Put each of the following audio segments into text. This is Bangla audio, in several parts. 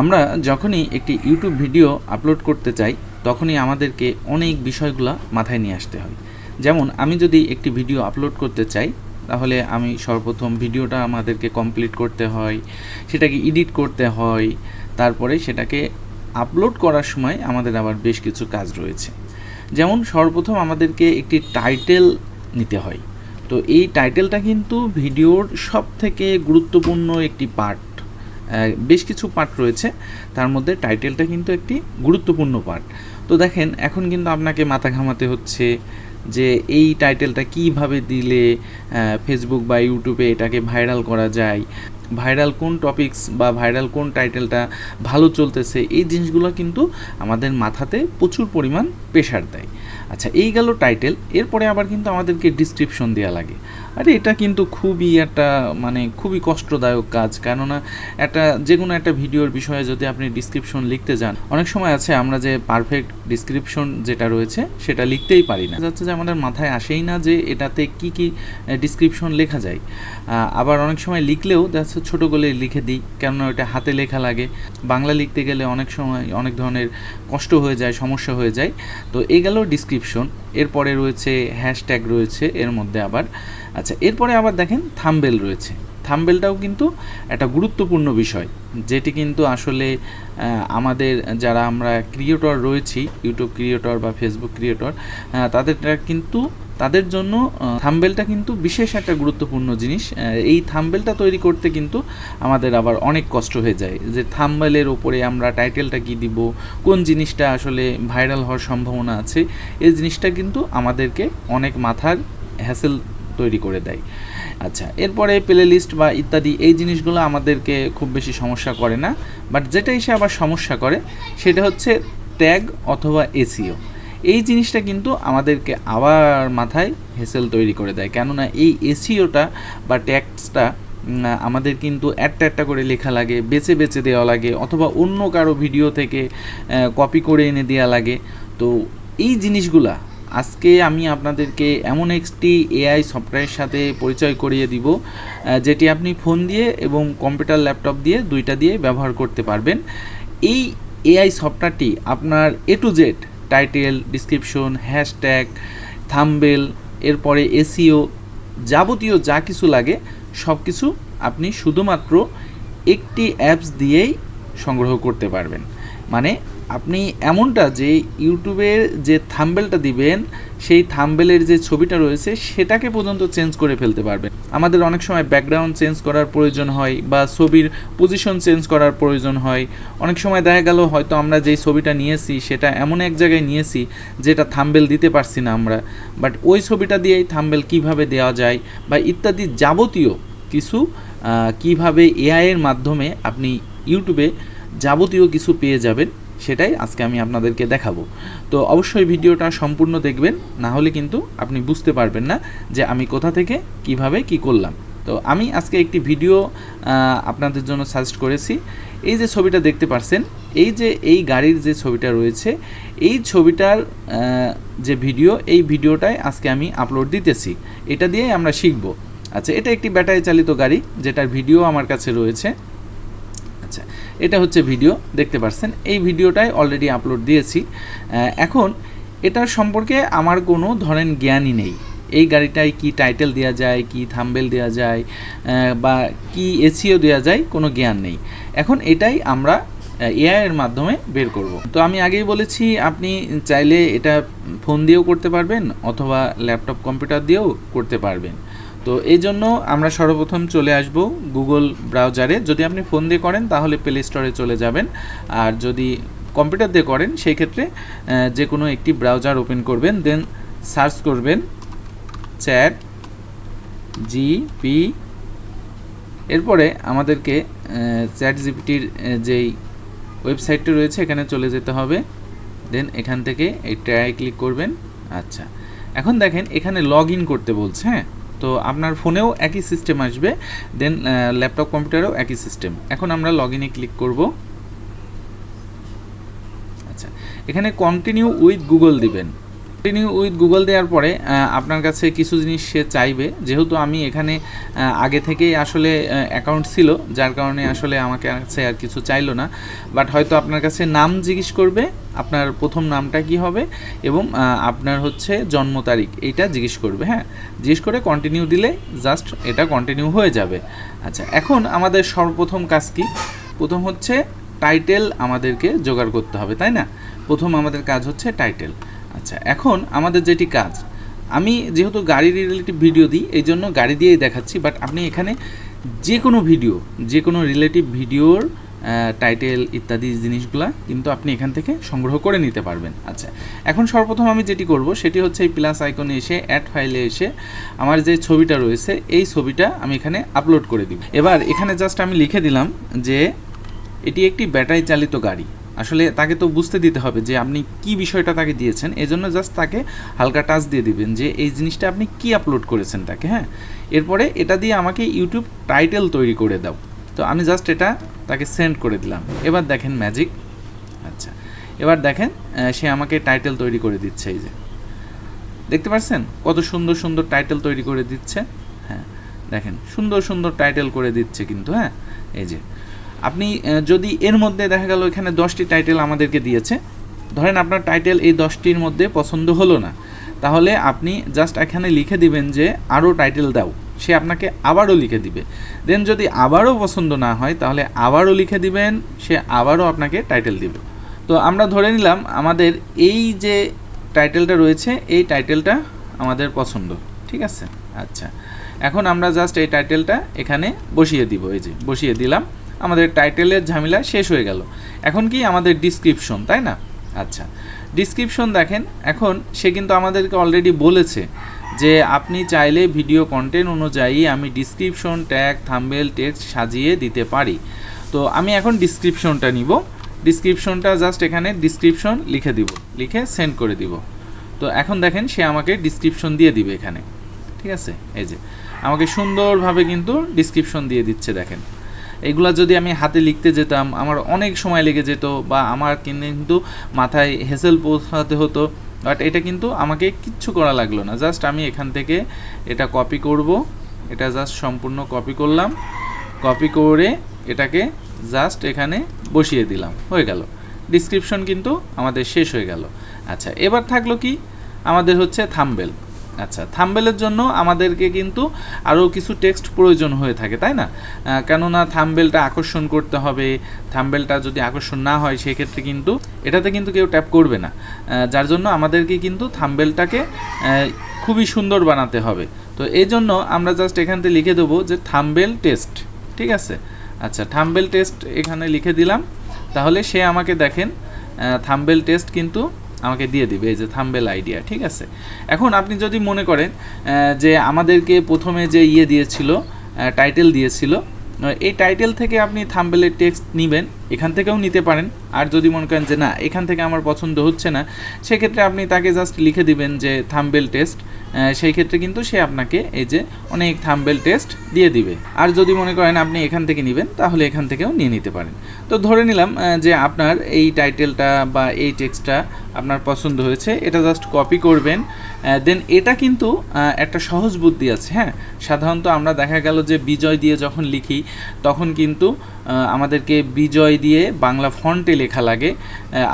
আমরা যখনই একটি ইউটিউব ভিডিও আপলোড করতে চাই, তখনই আমাদেরকে অনেক বিষয়গুলো মাথায় নিয়ে আসতে হয়। যেমন, আমি যদি একটি ভিডিও আপলোড করতে চাই, তাহলে আমি সর্বপ্রথম ভিডিওটা আমাদেরকে কমপ্লিট করতে হয়, সেটাকে এডিট করতে হয়, তারপরে সেটাকে আপলোড করার সময় আমাদের আবার বেশ কিছু কাজ রয়েছে। যেমন, সর্বপ্রথম আমাদেরকে একটি টাইটেল নিতে হয়। তো এই টাইটেলটা কিন্তু ভিডিওর সব থেকে গুরুত্বপূর্ণ একটি পার্ট বেশ কিছু পার্ট রয়েছে। তার মধ্যে টাইটেলটা কিন্তু একটি গুরুত্বপূর্ণ পার্ট তো দেখেন, এখন কিন্তু আপনাকে মাথা ঘামাতে হচ্ছে যে এই টাইটেলটা কীভাবে দিলে ফেসবুক বা ইউটিউবে এটাকে ভাইরাল করা যায়। ভাইরাল কোন টপিকস বা ভাইরাল কোন টাইটেলটা ভালো চলতেছে, এই জিনিসগুলো কিন্তু আমাদের মাথাতে প্রচুর পরিমাণ প্রেশার দেয়। আচ্ছা এই গেল টাইটেল এরপরে আবার কিন্তু আমাদেরকে ডিসক্রিপশন দেওয়া লাগে। আরে, এটা কিন্তু খুবই একটা মানে খুবই কষ্টদায়ক কাজ, কেননা একটা যে কোনো একটা ভিডিওর বিষয়ে যদি আপনি ডিসক্রিপশন লিখতে যান, অনেক সময় আছে আমরা যে পারফেক্ট ডিসক্রিপশন যেটা রয়েছে, সেটা লিখতেই পারি না। যাচ্ছে যে আমাদের মাথায় আসেই না যে এটাতে কি কি ডিসক্রিপশন লেখা যায়। আবার অনেক সময় লিখলেও দেখা যাচ্ছে ছোট করে লিখে দিই, কেননা ওটা হাতে লেখা লাগে। বাংলা লিখতে গেলে অনেক সময় অনেক ধরনের কষ্ট হয়ে যায়, সমস্যা হয়ে যায়। তো এই গেল ডিসক্রিপশন এরপরে রয়েছে হ্যাশট্যাগ রয়েছে, এর মধ্যে আবার। আচ্ছা এরপরে আবার দেখেন থাম্বেল রয়েছে। থাম্বেলটাও কিন্তু একটা গুরুত্বপূর্ণ বিষয়, যেটি কিন্তু আসলে আমাদের যারা আমরা ক্রিয়েটর রয়েছি, ইউটিউব ক্রিয়েটর বা ফেসবুক ক্রিয়েটর তাদেরটা কিন্তু, তাদের জন্য থাম্বেলটা কিন্তু বিশেষ একটা গুরুত্বপূর্ণ জিনিস। এই থাম্বেলটা তৈরি করতে কিন্তু আমাদের আবার অনেক কষ্ট হয়ে যায়, যে থাম্বেলের ওপরে আমরা টাইটেলটা কি দিব, কোন জিনিসটা আসলে ভাইরাল হওয়ার সম্ভাবনা আছে, এই জিনিসটা কিন্তু আমাদেরকে অনেক মাথার হ্যাসেল তৈরি করে দেয়। আচ্ছা এরপরে প্লে লিস্ট বা ইত্যাদি, এই জিনিসগুলো আমাদেরকে খুব বেশি সমস্যা করে না বাট যেটা এসে আবার সমস্যা করে, সেটা হচ্ছে ট্যাগ অথবা এসিও এই জিনিসটা কিন্তু আমাদেরকে আবার মাথায় হেসেল তৈরি করে দেয়, কেননা এই এসিওটা বা ট্যাক্সটা আমাদের কিন্তু একটা একটা করে লেখা লাগে, বেছে বেছে দেওয়া লাগে, অথবা অন্য কারও ভিডিও থেকে কপি করে এনে দেওয়া লাগে। তো এই জিনিসগুলা আজকে আমি আপনাদেরকে এমন একটি এআই সফটওয়্যারের সাথে পরিচয় করিয়ে দিব যেটি আপনি ফোন দিয়ে এবং কম্পিউটার ল্যাপটপ দিয়ে দুইটা দিয়ে ব্যবহার করতে পারবেন। এই এআই সফটওয়্যারটি আপনার A to Z title description hashtag thumbnail এরপরে এসিও যাবতীয় যা কিছু লাগে সব কিছু আপনি শুধুমাত্র একটি অ্যাপস দিয়েই সংগ্রহ করতে পারবেন। মানে আপনি এমনটা যে ইউটিউবের যে থাম্বেলটা দিবেন, সেই থাম্বেলের যে ছবিটা রয়েছে, সেটাকে পর্যন্ত চেঞ্জ করে ফেলতে পারবেন। আমাদের অনেক সময় ব্যাকগ্রাউন্ড চেঞ্জ করার প্রয়োজন হয় বা ছবির পজিশন চেঞ্জ করার প্রয়োজন হয়। অনেক সময় দেখা গেল হয়তো আমরা যেই ছবিটা নিয়েছি, সেটা এমন এক জায়গায় নিয়েছি যেটা থাম্বেল দিতে পারছি না আমরা। বাট ওই ছবিটা দিয়েই থাম্বেল কীভাবে দেওয়া যায় বা ইত্যাদি যাবতীয় কিছু কীভাবে এআই এর মাধ্যমে আপনি ইউটিউবে যাবতীয় কিছু পেয়ে যাবেন সেটাই আজকে আমি আপনাদেরকে দেখাবো। তো অবশ্যই ভিডিওটা সম্পূর্ণ দেখবেন, না হলে কিন্তু আপনি বুঝতে পারবেন না যে আমি কোথা থেকে, কীভাবে, কি করলাম। তো আমি আজকে একটি ভিডিও আপনাদের জন্য সাজেস্ট করেছি। এই যে ছবিটা দেখতে পারছেন, এই যে এই গাড়ির যে ছবিটা রয়েছে, এই ছবিটার যে ভিডিও, এই ভিডিওটাই আজকে আমি আপলোড দিতেছি। এটা দিয়ে আমরা শিখব। আচ্ছা এটা একটি ব্যাটারি চালিত গাড়ি, যেটার ভিডিও আমার কাছে রয়েছে। আচ্ছা এটা হচ্ছে ভিডিও, দেখতে পাচ্ছেন এই ভিডিওটাই অলরেডি আপলোড দিয়েছি। এখন এটার সম্পর্কে আমার কোনো ধরেন জ্ঞানই নেই। এই গাড়িটায় কি টাইটেল দেওয়া যায়, কি থাম্বেল দেওয়া যায় বা কি এসিও দেওয়া যায়, কোনো জ্ঞান নেই। এখন এটাই আমরা এআই এর মাধ্যমে বের করব। তো আমি আগেই বলেছি, আপনি চাইলে এটা ফোন দিয়েও করতে পারবেন, অথবা ল্যাপটপ কম্পিউটার দিয়েও করতে পারবেন। তো এই জন্য আমরা সর্বপ্রথম চলে আসব গুগল ব্রাউজারে যদি আপনি ফোন দিয়ে করেন, তাহলে প্লে স্টোরে চলে যাবেন। আর যদি কম্পিউটার দিয়ে করেন সেই ক্ষেত্রে যে কোনো একটি ব্রাউজার ওপেন করবেন দেন সার্চ করবেন চ্যাট জিপি এরপরে আমাদেরকে চ্যাট জিপিটির যেই ওয়েবসাইটটি রয়েছে, এখানে চলে যেতে হবে। দেন এখান থেকে এই ট্রাই ক্লিক করবেন। আচ্ছা। এখন দেখেন, এখানে লগ ইন করতে বলছে হ্যাঁ? তো আপনার ফোনেও একই সিস্টেম আসবে দেন ল্যাপটপ কম্পিউটারেও একই সিস্টেম এখন আমরা লগ ইনে ক্লিক করব। আচ্ছা এখানে কন্টিনিউ উইথ গুগল দিবেন। কন্টিনিউ উইথ গুগল দেওয়ার পরে আপনার কাছে কিছু জিনিস সে চাইবে। যেহেতু আমি এখানে আগে থেকেই আসলে অ্যাকাউন্ট ছিল, যার কারণে আসলে আমাকে কাছে আর কিছু চাইলো না। বাট হয়তো আপনার কাছে নাম জিজ্ঞেস করবে, আপনার প্রথম নামটা কি হবে, এবং আপনার হচ্ছে জন্ম তারিখ, এইটা জিজ্ঞেস করবে হ্যাঁ? জিজ্ঞেস করে কন্টিনিউ দিলে জাস্ট এটা কন্টিনিউ হয়ে যাবে। আচ্ছা এখন আমাদের সর্বপ্রথম কাজ কি? প্রথম হচ্ছে টাইটেল আমাদেরকে জোগাড় করতে হবে, তাই না? প্রথম আমাদের কাজ হচ্ছে টাইটেল আচ্ছা এখন আমাদের যেটি কাজ, আমি যেহেতু গাড়ি রিলেটিভ ভিডিও দিই, এই জন্য গাড়ি দিয়েই দেখাচ্ছি বাট আপনি এখানে যে কোনো ভিডিও যে কোনো রিলেটিভ ভিডিওর টাইটেল ইত্যাদি জিনিসগুলা কিন্তু আপনি এখান থেকে সংগ্রহ করে নিতে পারবেন। আচ্ছা এখন সর্বপ্রথম আমি যেটি করব, সেটি হচ্ছে এই প্লাস আইকনে এসে অ্যাড ফাইলে এসে আমার যে ছবিটা রয়েছে, এই ছবিটা আমি এখানে আপলোড করে দিব। এবার এখানে জাস্ট আমি লিখে দিলাম যে, এটি একটি ব্যাটারি চালিত গাড়ি। আসলে তাকে তো বুঝতে দিতে হবে যে আপনি কি বিষয়টা তাকে দিয়েছেন, এজন্য জাস্ট তাকে হালকা টাচ দিয়ে দিবেন যে এই জিনিসটা আপনি কি আপলোড করেছেন তাকে হ্যাঁ? এরপরে এটা দিয়ে আমাকে ইউটিউব টাইটেল তৈরি করে দাও। তো আমি জাস্ট এটা তাকে সেন্ড করে দিলাম। এবার দেখেন ম্যাজিক আচ্ছা এবার দেখেন সে আমাকে টাইটেল তৈরি করে দিচ্ছে এই যে। দেখতে পাচ্ছেন কত সুন্দর সুন্দর টাইটেল তৈরি করে দিচ্ছে। হ্যাঁ দেখেন, সুন্দর সুন্দর টাইটেল করে দিচ্ছে কিন্তু হ্যাঁ? এই যে আপনি যদি এর মধ্যে দেখা গেল এখানে দশটি টাইটেল আমাদেরকে দিয়েছে, ধরেন আপনার টাইটেল এই দশটির মধ্যে পছন্দ হলো না, তাহলে আপনি জাস্ট এখানে লিখে দিবেন যে আরও টাইটেল দাও। সে আপনাকে আবারও লিখে দিবে। দেন যদি আবারও পছন্দ না হয়, তাহলে আবারও লিখে দিবেন, সে আবারও আপনাকে টাইটেল দিবে। তো আমরা ধরে নিলাম আমাদের এই যে টাইটেলটা রয়েছে, এই টাইটেলটা আমাদের পছন্দ। ঠিক আছে? আচ্ছা। এখন আমরা জাস্ট এই টাইটেলটা এখানে বসিয়ে দিব, এই যে বসিয়ে দিলাম। আমাদের টাইটেলের ঝামেলা শেষ হয়ে গেল। এখন কি আমাদের ডিসক্রিপশন তাই না? আচ্ছা ডিসক্রিপশন দেখেন, এখন সে কিন্তু আমাদেরকে অলরেডি বলেছে যে আপনি চাইলে ভিডিও কন্টেন্ট অনুযায়ী আমি ডিসক্রিপশন ট্যাগ থাম্বেল টেক্সট সাজিয়ে দিতে পারি। তো আমি এখন ডিসক্রিপশনটা নিব। ডিসক্রিপশনটা জাস্ট এখানে ডিসক্রিপশন লিখে দিব, লিখে সেন্ড করে দিব। তো এখন দেখেন সে আমাকে ডিসক্রিপশন দিয়ে দিবে এখানে। ঠিক আছে? এই যে, আমাকে সুন্দরভাবে কিন্তু ডিসক্রিপশন দিয়ে দিচ্ছে দেখেন। এগুলা যদি আমি হাতে লিখতে যেতাম, আমার অনেক সময় লেগে যেত বা আমার কিন্তু মাথায় হেসেল পৌঁছাতে হতো। বাট এটা কিন্তু আমাকে কিচ্ছু করা লাগল না। জাস্ট আমি এখান থেকে এটা কপি করব। এটা জাস্ট সম্পূর্ণ কপি করলাম। কপি করে এটাকে জাস্ট এখানে বসিয়ে দিলাম। হয়ে গেল। ডিসক্রিপশন কিন্তু আমাদের শেষ হয়ে গেল। আচ্ছা এবার থাকল কি? আমাদের হচ্ছে থাম্বেল। আচ্ছা থাম্বেলের জন্য আমাদেরকে কিন্তু আরও কিছু টেক্সট প্রয়োজন হয়ে থাকে, তাই না? কেননা থাম্বেলটা আকর্ষণ করতে হবে, থাম্বেলটা যদি আকর্ষণ না হয়, সেক্ষেত্রে কিন্তু এটাতে কিন্তু কেউ ট্যাপ করবে না। যার জন্য আমাদেরকে কিন্তু থাম্বেলটাকে খুবই সুন্দর বানাতে হবে। তো এই জন্য আমরা জাস্ট এখান থেকে লিখে দেবো যে থাম্বেল টেস্ট ঠিক আছে? আচ্ছা থাম্বেল টেস্ট এখানে লিখে দিলাম। তাহলে সে আমাকে দেখেন থাম্বেল টেস্ট কিন্তু আমাকে দিয়ে দিবে, এই যে থাম্বেল আইডিয়া ঠিক আছে? এখন আপনি যদি মনে করেন যে আমাদেরকে প্রথমে যে ইয়ে দিয়েছিল টাইটেল দিয়েছিল এই টাইটেল থেকে আপনি থাম্বেলের টেক্সট নেবেন এখান থেকেও নিতে পারেন। আর যদি মনে করেন যে না, এখান থেকে আমার পছন্দ হচ্ছে না, সেক্ষেত্রে আপনি তাকে জাস্ট লিখে দিবেন যে থাম্বেল টেস্ট। সেই ক্ষেত্রে কিন্তু সে আপনাকে এই যে অনেক থাম্বেল টেস্ট দিয়ে দিবে। আর যদি মনে করেন আপনি এখান থেকে নেবেন, তাহলে এখান থেকেও নিয়ে নিতে পারেন। তো ধরে নিলাম যে আপনার এই টাইটেলটা বা এই টেক্সটটা আপনার পছন্দ হয়েছে, এটা জাস্ট কপি করবেন। দেন এটা কিন্তু একটা সহজ বুদ্ধি আছে হ্যাঁ? সাধারণত আমরা দেখা গেল যে বিজয় দিয়ে যখন লিখি, তখন কিন্তু আমাদেরকে বিজয় দিয়ে বাংলা ফন্টে লেখা লাগে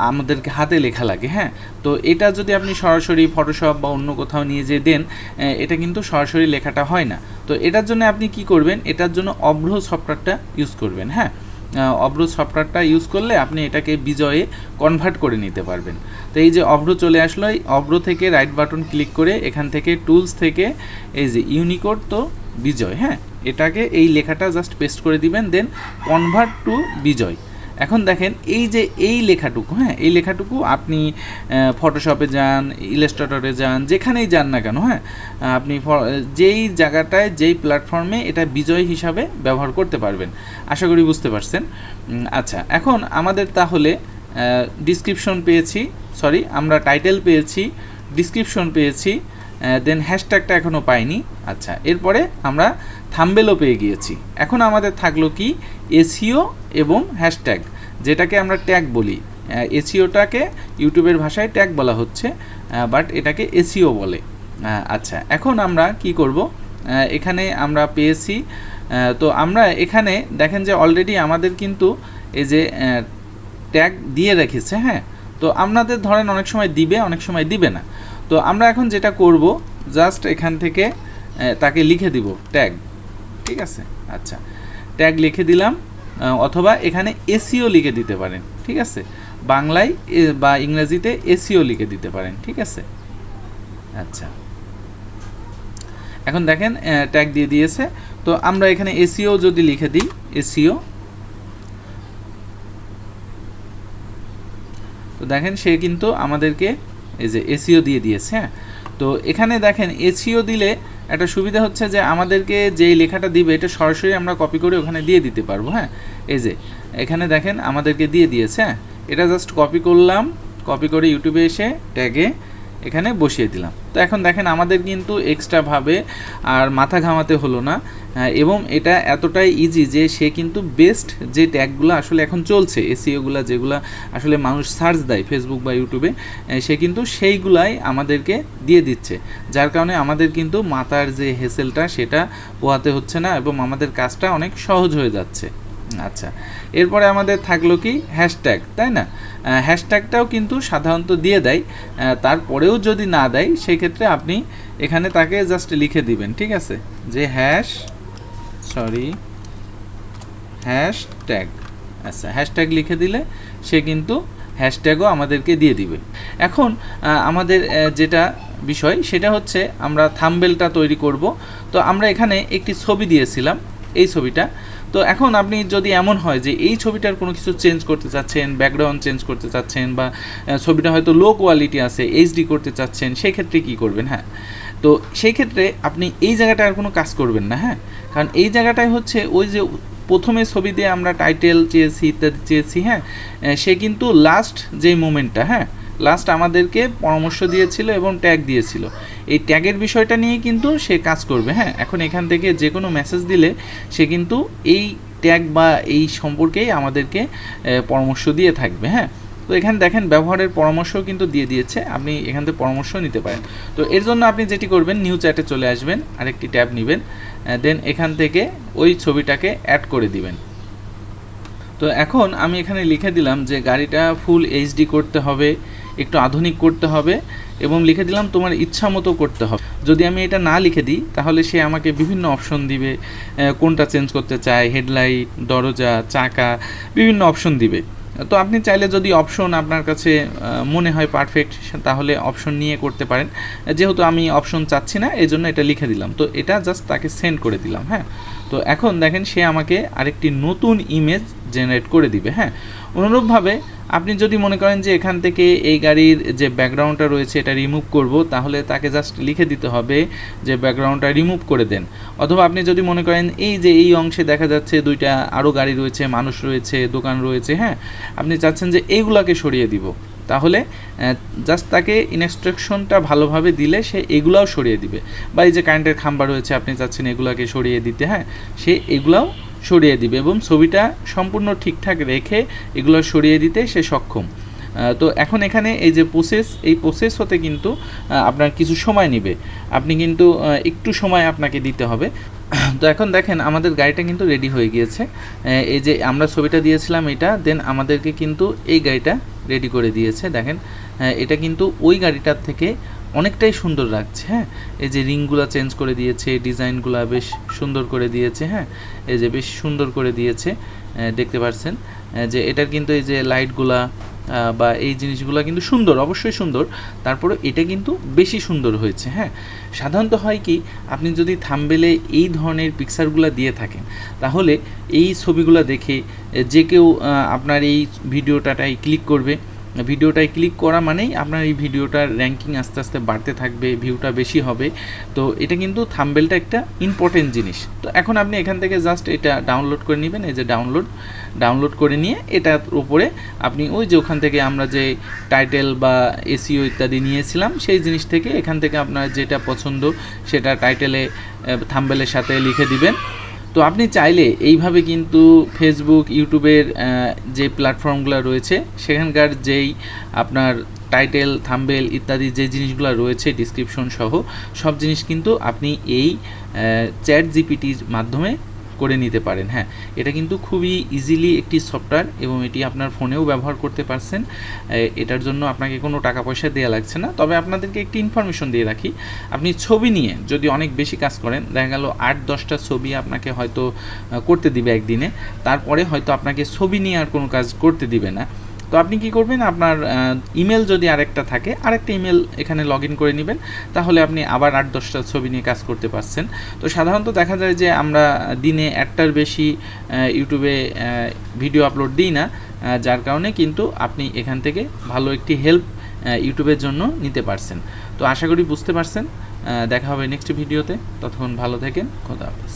আমাদেরকে হাতে লেখা লাগে হ্যাঁ? তো এটা যদি আপনি সরাসরি ফটোশপ বা অন্য কোথাও নিয়ে যেয়ে দেন এটা কিন্তু সরাসরি লেখাটা হয় না। তো এটার জন্য আপনি কি করবেন? এটার জন্য অভ্র সফটওয়্যারটা ইউজ করবেন হ্যাঁ? অভ্র সফটওয়্যারটা ইউজ করলে আপনি এটাকে বিজয়ে কনভার্ট করে নিতে পারবেন। তো এই যে অভ্র চলে আসলো অভ্র থেকে রাইট বাটন ক্লিক করে এখান থেকে টুলস থেকে এই যে ইউনিকোড তো বিজয় হ্যাঁ? এটাকে এই লেখাটা জাস্ট পেস্ট করে দিবেন দেন কনভার্ট টু বিজয়। এখন দেখেন, এই যে এই লেখাটুকু হ্যাঁ এই লেখাটুকু আপনি ফটোশপে যান ইলাস্ট্রেটরে যান, যেখানেই যান না কেন হ্যাঁ আপনি যেই জায়গাটায়, যেই প্ল্যাটফর্মে এটা বিজয় হিসাবে ব্যবহার করতে পারবেন। আশা করি বুঝতে পারছেন? আচ্ছা এখন আমাদের তাহলে ডিসক্রিপশন পেয়েছি সরি আমরা টাইটেল পেয়েছি ডিসক্রিপশন পেয়েছি দেন হ্যাশট্যাগটা এখনও পাইনি। আচ্ছা এরপরে আমরা থাম্বেলও পেয়ে গিয়েছি। এখন আমাদের থাকল কি? এসিও এবং হ্যাশট্যাগ, যেটাকে আমরা ট্যাগ বলি। এসিওটাকে ইউটিউবের ভাষায় ট্যাগ বলা হচ্ছে বাট এটাকে এসিও বলে। আচ্ছা এখন আমরা কি করব? এখানে আমরা পেয়েছি তো আমরা এখানে দেখেন যে অলরেডি আমাদের কিন্তু এই যে ট্যাগ দিয়ে রেখেছে হ্যাঁ? তো আপনাদের ধরেন অনেক সময় দিবে, অনেক সময় দিবে না। তো আমরা এখন যেটা করব, জাস্ট এখান থেকে তাকে লিখে দিব, ট্যাগ। ঠিক আছে? আচ্ছা। ট্যাগ লিখে দিলাম অথবা এখানে এসিও লিখে দিতে পারেন, ঠিক আছে? বাংলায় বা ইংরেজিতে এসিও লিখে দিতে পারেন, ঠিক আছে? আচ্ছা। এখন দেখেন ট্যাগ দিয়ে দিয়েছে। তো আমরা এখানে এসিও যদি লিখে দিই এসিও তো দেখেন সে কিন্তু আমাদেরকে এই যে এসিও দিয়ে দিয়েছে হ্যাঁ? তো এখানে দেখেন, এসিও দিলে একটা সুবিধা হচ্ছে যে আমাদেরকে যেই লেখাটা দিবে, এটা সরাসরি আমরা কপি করে ওখানে দিয়ে দিতে পারব হ্যাঁ? এই যে, এখানে দেখেন আমাদেরকে দিয়ে দিয়েছে হ্যাঁ? এটা জাস্ট কপি করলাম কপি করে ইউটিউবে এসে ট্যাগে এখানে বসিয়ে দিলাম। তো এখন দেখেন আমাদের কিন্তু এক্সট্রাভাবে আর মাথা ঘামাতে হলো না এবং এটা এতটাই ইজি যে সে কিন্তু বেস্ট যে ট্যাগগুলো আসলে এখন চলছে এসিওগুলো যেগুলো আসলে মানুষ সার্চ দেয় ফেসবুক বা ইউটিউবে সে কিন্তু সেইগুলাই আমাদেরকে দিয়ে দিচ্ছে। যার কারণে আমাদের কিন্তু মাথার যে হেসেলটা সেটা পোহাতে হচ্ছে না এবং আমাদের কাজটা অনেক সহজ হয়ে যাচ্ছে। আচ্ছা। এরপরে আমাদের থাকল কি? হ্যাশট্যাগ তাই না? হ্যাশট্যাগটাও কিন্তু সাধারণত দিয়ে দেয়। তারপরেও যদি না দেয় সেক্ষেত্রে আপনি এখানে তাকে জাস্ট লিখে দিবেন, ঠিক আছে? যে হ্যাশ সরি হ্যাশট্যাগ আচ্ছা হ্যাশট্যাগ লিখে দিলে সে কিন্তু হ্যাশট্যাগও আমাদেরকে দিয়ে দিবে। এখন আমাদের যেটা বিষয়, সেটা হচ্ছে আমরা থাম্বেলটা তৈরি করব। তো আমরা এখানে একটি ছবি দিয়েছিলাম। এই ছবিটা তো এখন আপনি যদি এমন হয় যে এই ছবিটার কোনো কিছু চেঞ্জ করতে চাচ্ছেন ব্যাকগ্রাউন্ড চেঞ্জ করতে চাচ্ছেন বা ছবিটা হয়তো লো কোয়ালিটি আছে এইচডি করতে চাচ্ছেন সেই ক্ষেত্রে কী করবেন? হ্যাঁ। তো সেই ক্ষেত্রে আপনি এই জায়গাটায় আর কোনো কাজ করবেন না হ্যাঁ? কারণ এই জায়গাটায় হচ্ছে ওই যে প্রথমে ছবি দিয়ে আমরা টাইটেল চেয়েছি, ইত্যাদি চেয়েছি হ্যাঁ? সে কিন্তু লাস্ট যেই মোমেন্টটা হ্যাঁ? লাস্ট আমাদেরকে পরামর্শ দিয়েছিল এবং ট্যাগ দিয়েছিল। এই ট্যাগের বিষয়টা নিয়ে কিন্তু সে কাজ করবে হ্যাঁ? এখন এখান থেকে যে কোনো মেসেজ দিলে সে কিন্তু এই ট্যাগ বা এই সম্পর্কেই আমাদেরকে পরামর্শ দিয়ে থাকবে হ্যাঁ? তো এখানে দেখেন ব্যবহারের পরামর্শ কিন্তু দিয়ে দিয়েছে, আপনি এখান থেকে পরামর্শ নিতে পারেন। তো এর জন্য আপনি যেটি করবেন নিউ চ্যাটে চলে আসবেন, আরেকটি ট্যাব নেবেন দেন এখান থেকে ওই ছবিটাকে অ্যাড করে দিবেন। তো এখন আমি এখানে লিখে দিলাম যে গাড়িটা ফুল এইচডি করতে হবে একটু আধুনিক করতে হবে এবং লিখে দিলাম তোমার ইচ্ছা মতো করতে হবে। যদি আমি এটা না লিখে দিই, তাহলে সে আমাকে বিভিন্ন অপশন দিবে কোনটা চেঞ্জ করতে চায় হেডলাইট দরজা, চাকা, বিভিন্ন অপশন দিবে। তো আপনি চাইলে যদি অপশন আপনার কাছে মনে হয় পারফেক্ট তাহলে অপশন নিয়ে করতে পারেন। যেহেতু আমি অপশন চাচ্ছি না এই জন্য এটা লিখে দিলাম। তো এটা জাস্ট তাকে সেন্ড করে দিলাম হ্যাঁ? তো এখন দেখেন সে আমাকে আরেকটি নতুন ইমেজ জেনারেট করে দিবে হ্যাঁ? অনুরূপভাবে আপনি যদি মনে করেন যে এখান থেকে এই গাড়ির যে ব্যাকগ্রাউন্ডটা রয়েছে এটা রিমুভ করব, তাহলে তাকে জাস্ট লিখে দিতে হবে যে ব্যাকগ্রাউন্ডটা রিমুভ করে দেন। অথবা আপনি যদি মনে করেন এই যে এই অংশে দেখা যাচ্ছে দুইটা আরও গাড়ি রয়েছে, মানুষ রয়েছে, দোকান রয়েছে হ্যাঁ আপনি চাচ্ছেন যে এইগুলাকে সরিয়ে দিব। তাহলে জাস্ট তাকে ইনস্ট্রাকশনটা ভালোভাবে দিলে সে এগুলাও সরিয়ে দিবে। বা এই যে কারেন্টের খাম্বা রয়েছে, আপনি চাচ্ছেন এগুলাকে সরিয়ে দিতে হ্যাঁ সে এগুলাও সরিয়ে দিবে এবং ছবিটা সম্পূর্ণ ঠিকঠাক রেখে এগুলো সরিয়ে দিতে সে সক্ষম। তো এখন এখানে এই যে প্রসেস এই প্রসেস হতে কিন্তু আপনার কিছু সময় নেবে। আপনি কিন্তু একটু সময় আপনাকে দিতে হবে। তো এখন দেখেন, আমাদের গাড়িটা কিন্তু রেডি হয়ে গিয়েছে। এই যে আমরা ছবিটা দিয়েছিলাম এটা দেন আমাদেরকে কিন্তু এই গাড়িটা রেডি করে দিয়েছে। দেখেন এটা কিন্তু ওই গাড়িটার থেকে অনেকটাই সুন্দর লাগছে হ্যাঁ? এই যে রিংগুলো চেঞ্জ করে দিয়েছে, ডিজাইনগুলো বেশ সুন্দর করে দিয়েছে হ্যাঁ? এই যে বেশ সুন্দর করে দিয়েছে দেখতে পাচ্ছেন যে এটার কিন্তু এই যে লাইটগুলা বা এই জিনিসগুলো কিন্তু সুন্দর, অবশ্যই সুন্দর। তারপরে এটা কিন্তু বেশি সুন্দর হয়েছে হ্যাঁ? সাধারণত হয় কি, আপনি যদি থাম্বেলে এই ধরনের পিকচারগুলো দিয়ে থাকেন, তাহলে এই ছবিগুলো দেখে যে কেউ আপনার এই ভিডিওটাটাই ক্লিক করবে ভিডিওটায় ক্লিক করা মানেই আপনার এই ভিডিওটার র্যাঙ্কিং আস্তে আস্তে বাড়তে থাকবে ভিউটা বেশি হবে। তো এটা কিন্তু থাম্বেলটা একটা ইম্পর্টেন্ট জিনিস। তো এখন আপনি এখান থেকে জাস্ট এটা ডাউনলোড করে নেবেন, এই যে ডাউনলোড ডাউনলোড করে নিয়ে এটার উপরে আপনি ওই যে ওখান থেকে আমরা যে টাইটেল বা এসিও ইত্যাদি নিয়েছিলাম, সেই জিনিস থেকে এখান থেকে আপনার যেটা পছন্দ সেটা টাইটেলে থাম্বেলের সাথে লিখে দিবেন। তো আপনি চাইলে এইভাবে কিন্তু ফেসবুক ইউটিউবের যে প্ল্যাটফর্মগুলো রয়েছে, সেখানকার যেই আপনার টাইটেল থাম্বেল ইত্যাদি যে জিনিসগুলো রয়েছে ডিসক্রিপশন সহ, সব জিনিস কিন্তু আপনি এই চ্যাট জিপিটির মাধ্যমে করে নিতে পারেন হ্যাঁ। এটা কিন্তু খুবই ইজিলি একটি সফটওয়্যার এবং এটি আপনার ফোনেও ব্যবহার করতে পারছেন। এটার জন্য আপনাকে কোনো টাকা পয়সা দেওয়া লাগছে না। তবে আপনাদেরকে একটি ইনফরমেশন দিয়ে রাখি। আপনি ছবি নিয়ে যদি অনেক বেশি কাজ করেন, দেখা গেল আট, দশটা ছবি আপনাকে হয়তো করতে দিবে একদিনে। তারপরে হয়তো আপনাকে ছবি নিয়ে আর কোনো কাজ করতে দিবে না। তো আপনি কি করবেন? আপনার ইমেল যদি আরেকটা থাকে, আরেকটা ইমেল এখানে লগ ইন করে নেবেন। তাহলে আপনি আবার আট দশটা ছবি নিয়ে কাজ করতে পারছেন। তো সাধারণত দেখা যায় যে আমরা দিনে একটার বেশি ইউটিউবে ভিডিও আপলোড দিই না যার কারণে কিন্তু আপনি এখান থেকে ভালো একটি হেল্প ইউটিউবের জন্য নিতে পারছেন। তো আশা করি বুঝতে পারছেন। দেখা হবে নেক্সট ভিডিওতে ততক্ষণ ভালো থাকেন। খোদা হাফেজ।